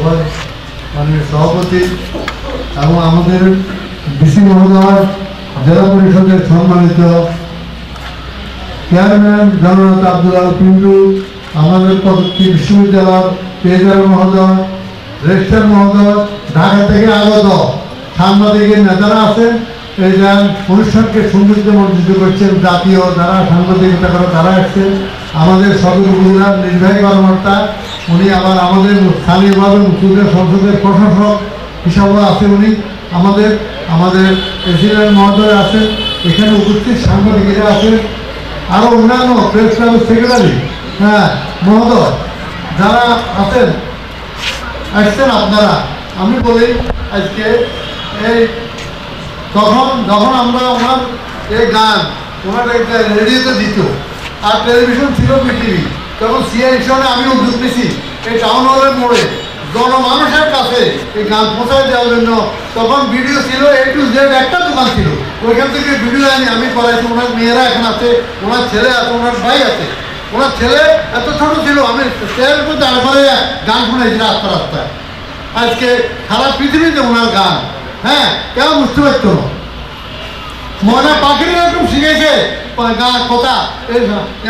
সভায় মাননীয় সভাপতি এবং আমাদের ডিসি মহোদয়, জেলা পরিষদের সম্মানিত চেয়ারম্যান জননেতা আব্দুল আল পিন্টু, আমাদের পদকী বিশ্ববিদ্যালয়ের পেজার মহোদয়, রেজিস্ট্রার মহোদয়, ঢাকা থেকে আগত সাংবাদিকের নেতারা আছেন। এই যে অনুষ্ঠানকে সৌন্দর্য মণ্ডিত করছেন জাতীয় যারা সাংবাদিকতা করে তারা এসছেন। আমাদের সদর উপজেলার নির্বাহী কর্মকর্তা উনি আবার আমাদের স্থানীয়ভাবে মুক্তিযুদ্ধ সংসদের প্রশাসক হিসাবেও আছে উনি। আমাদের আমাদের প্রেসিডেন্ট মহোদয় আছেন এখানে উপস্থিত সাংবাদিকেরা আছেন। আরও অন্যান্য প্রেস ক্লাবের সেক্রেটারি হ্যাঁ মহোদয়, যারা আছেন, আসছেন আপনারা। আমি বলি, আজকে এই তখন যখন আমরা ওনার এই গান, ওনার একটা রেডিওতে দিত, আর টেলিভিশন ছিল পৃথিবী। তখন সিআই হিসাবে আমি উদ্যোগ নিয়েছি এই টাউন হলের মোড়ে জনমানুষের কাছে এই গান পৌঁছায় দেওয়ার জন্য। তখন ভিডিও ছিল এ টু জেড একটা দোকান ছিল। ওইখান থেকে ভিডিও আনি, আমি করাইছি ওনার মেয়েরা এখন আছে, ওনার ছেলে আছে, ওনার ভাই আছে। ওনার ছেলে এত ছোট ছিল, আমি স্টেজের উপর দাঁড় গান শুনেছি রাস্তা রাস্তায়। আজকে সারা পৃথিবীতে ওনার গান হ্যাঁ কেউ বুঝতে পারতো না। ময়না পাখির শিখেছে? গান কথা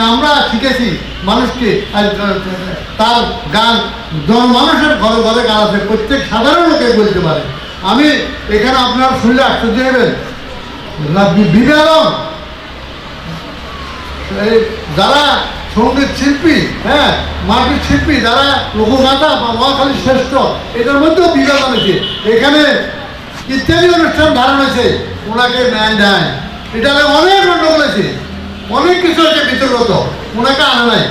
আমরা শিখেছি মানুষকে তার গান। জনমানুষের ঘরে ঘরে গান আছে, প্রত্যেক সাধারণ লোকে বলতে পারে। আমি এখানে আপনার শুনলে আশ্চর্য হবেন। লা- বি- এই যারা সংগীত শিল্পী হ্যাঁ মাটির শিল্পী, যারা লোকগাথা বা মহাখালী শ্রেষ্ঠ এটার মধ্যেও বিভাজন হয়েছে এখানে ইত্যাদি অনুষ্ঠান ধারণ হয়েছে। ওনাকে ন্যায় দেয়। এটা অনেক গন্ডগোল আছে অনেক কিছু হচ্ছে বিতর্কত ওনাকে আনা নাই।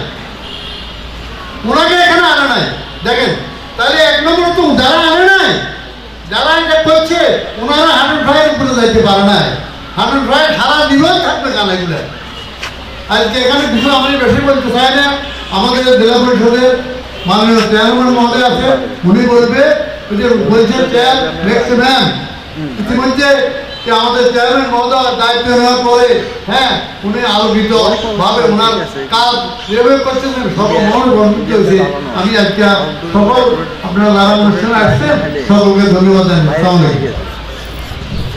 ওনাকে এখানে আনা নাই। দেখেন তাহলে এক নম্বর তো যারা আনে নাই যারা এটা করছে ওনারা হান্ড্রেড ভাইয়ের উপরে যাইতে পারে নাই। হান্ড্রেড ভাই সারা জীবন থাকবে গানাগুলো আজকে এখানে কিছু আমি বেশি বলতে চাই না। আমাদের জেলা পরিষদের মাননীয় চেয়ারম্যান মহোদয় আছে। উনি বলবে ওই যে বলছে চেয়ার নেক্সট ম্যান ইতিমধ্যে যে আমাদের চেয়ারম্যান মহোদয় দায়িত্ব নেওয়ার পরে হ্যাঁ উনি আলোকিত ভাবে ওনার কাজ যেভাবে করছেন সকল মন বন্ধুত্ব হয়েছে। আমি আজকে সকল আপনারা যারা অনুষ্ঠানে আসছেন, সকলকে ধন্যবাদ জানাই।